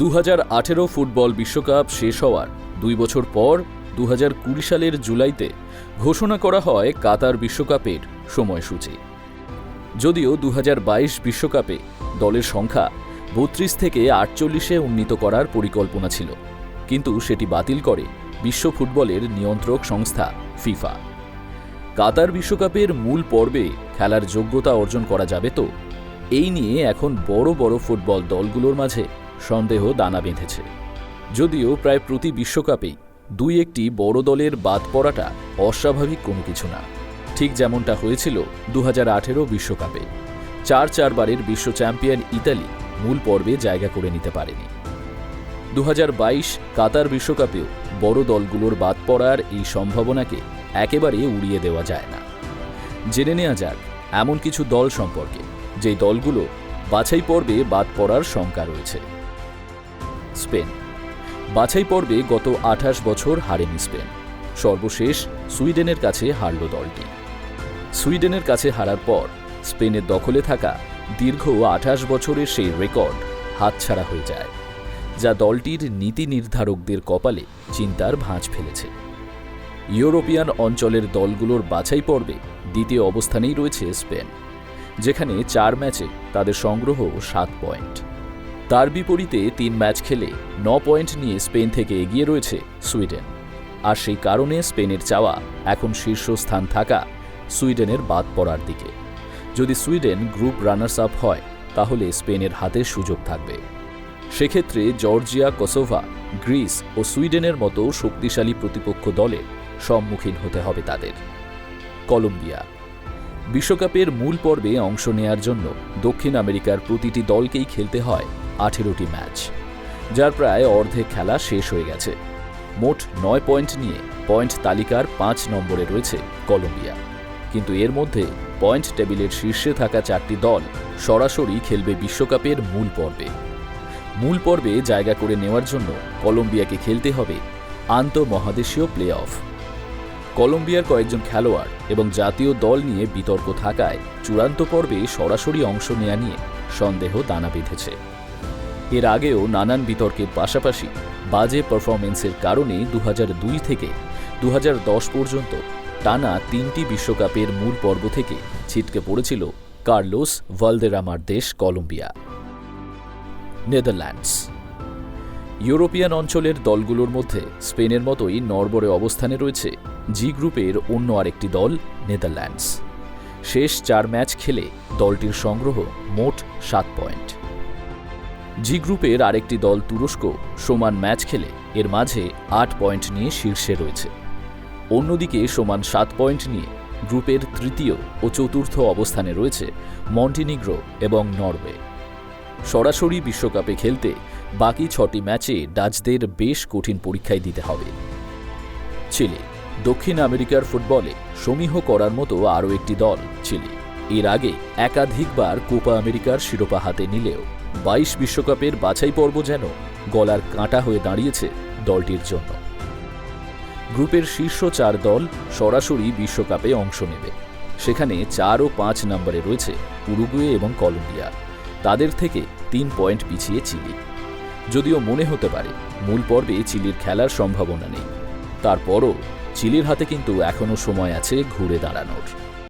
দু হাজার আঠেরো ফুটবল বিশ্বকাপ শেষ হওয়ার দুই বছর পর দু সালের জুলাইতে ঘোষণা করা হয় কাতার বিশ্বকাপের সময়সূচি। যদিও দু বিশ্বকাপে দলের সংখ্যা বত্রিশ থেকে আটচল্লিশে উন্নীত করার পরিকল্পনা ছিল, কিন্তু সেটি বাতিল করে বিশ্ব ফুটবলের নিয়ন্ত্রক সংস্থা ফিফা। কাতার বিশ্বকাপের মূল পর্বে খেলার যোগ্যতা অর্জন করা যাবে তো? এই নিয়ে এখন বড় বড় ফুটবল দলগুলোর মাঝে সন্দেহ দানা বেঁধেছে। যদিও প্রায় প্রতি বিশ্বকাপেই দুই একটি বড় দলের বাদ পড়াটা অস্বাভাবিক কোনো কিছু না। ঠিক যেমনটা হয়েছিল দু বিশ্বকাপে। চার চারবারের বিশ্ব চ্যাম্পিয়ন ইতালি মূল পর্বে জায়গা করে নিতে পারেনি। দু হাজার বাইশ কাতার বিশ্বকাপেও বড় দলগুলোর বাদ পড়ার এই সম্ভাবনাকে একেবারে উড়িয়ে দেওয়া যায় না। জেনে নেওয়া যাক, এমন কিছু দল সম্পর্কে, যেই দলগুলো বাছাই পর্বে বাদ পড়ার শঙ্কা রয়েছে। স্পেন। বাছাই পর্বে গত আঠাশ বছর হারেনি স্পেন। সর্বশেষ সুইডেনের কাছে হারল দলটি। সুইডেনের কাছে হারার পর স্পেনের দখলে থাকা দীর্ঘ আঠাশ বছরের সেই রেকর্ড হাতছাড়া হয়ে যায়, যা দলটির নীতি নির্ধারকদের কপালে চিন্তার ভাঁজ ফেলেছে। ইউরোপিয়ান অঞ্চলের দলগুলোর বাছাই পর্বে দ্বিতীয় অবস্থানেই রয়েছে স্পেন, যেখানে চার ম্যাচে তাদের সংগ্রহ সাত পয়েন্ট। তার বিপরীতে তিন ম্যাচ খেলে ন পয়েন্ট নিয়ে স্পেন থেকে এগিয়ে রয়েছে সুইডেন। আর সেই কারণে স্পেনের চাওয়া এখন শীর্ষস্থান থাকা সুইডেনের বাদ পড়ার দিকে। যদি সুইডেন গ্রুপ রানার্স আপ হয়, তাহলে স্পেনের হাতে সুযোগ থাকবে। সেক্ষেত্রে জর্জিয়া, কসোভা, গ্রিস ও সুইডেনের মতো শক্তিশালী প্রতিপক্ষ দলের সম্মুখীন হতে হবে তাদের। কলম্বিয়া। বিশ্বকাপের মূল পর্বে অংশ নেয়ার জন্য দক্ষিণ আমেরিকার প্রতিটি দলকেই খেলতে হয় আঠেরোটি ম্যাচ, যার প্রায় অর্ধেক খেলা শেষ হয়ে গেছে। মোট নয় পয়েন্ট নিয়ে পয়েন্ট তালিকার পাঁচ নম্বরে রয়েছে কলম্বিয়া। কিন্তু এর মধ্যে পয়েন্ট টেবিলের শীর্ষে থাকা চারটি দল সরাসরি খেলবে বিশ্বকাপের মূল পর্বে। মূল পর্বে জায়গা করে নেওয়ার জন্য কলম্বিয়াকে খেলতে হবে আন্তঃমহাদেশীয় প্লে অফ কলম্বিয়ার কয়েকজন খেলোয়াড় এবং জাতীয় দল নিয়ে বিতর্ক থাকায় চূড়ান্ত পর্বে সরাসরি অংশ নেয়া নিয়ে সন্দেহ দানা বেঁধেছে। এর আগেও নানান বিতর্কের পাশাপাশি বাজে পারফরমেন্সের কারণে দু হাজার দুই থেকে দু হাজার দশ পর্যন্ত টানা তিনটি বিশ্বকাপের মূল পর্ব থেকে ছিটকে পড়েছিল কার্লোস ভালদেরামার দেশ কলম্বিয়া। নেদারল্যান্ডস। ইউরোপিয়ান অঞ্চলের দলগুলোর মধ্যে স্পেনের মতোই নরবরে অবস্থানে রয়েছে জি গ্রুপের অন্য আরেকটি দল, নেদারল্যান্ডস। শেষ চার ম্যাচ খেলে দলটির সংগ্রহ মোট সাত পয়েন্ট। জি গ্রুপের আরেকটি দল তুরস্ক সমান ম্যাচ খেলে এর মাঝে আট পয়েন্ট নিয়ে শীর্ষে রয়েছে। অন্যদিকে সমান সাত পয়েন্ট নিয়ে গ্রুপের তৃতীয় ও চতুর্থ অবস্থানে রয়েছে মন্টিনিগ্রো এবং নরওয়ে। সরাসরি বিশ্বকাপে খেলতে বাকি ছটি ম্যাচে ডাচদের বেশ কঠিন পরীক্ষায় দিতে হবে। চিলি, দক্ষিণ আমেরিকার ফুটবলে সমীহ করার মতো আরও একটি দল, চিলি। এর আগে একাধিকবার কোপা আমেরিকার শিরোপা হাতে নিলেও বাইশ বিশ্বকাপের বাছাই পর্ব যেন গলার কাঁটা হয়ে দাঁড়িয়েছে দলটির জন্য। গ্রুপের শীর্ষ চার দল সরাসরি বিশ্বকাপে অংশ নেবে। সেখানে চার ও পাঁচ নম্বরে রয়েছে উরুগুয়ে এবং কলম্বিয়া। তাদের থেকে তিন পয়েন্ট পিছিয়ে চিলি। যদিও মনে হতে পারে, মূল পর্বে চিলির খেলার সম্ভাবনা নেই। তারপরও চিলির হাতে কিন্তু এখনও সময় আছে ঘুরে দাঁড়ানোর।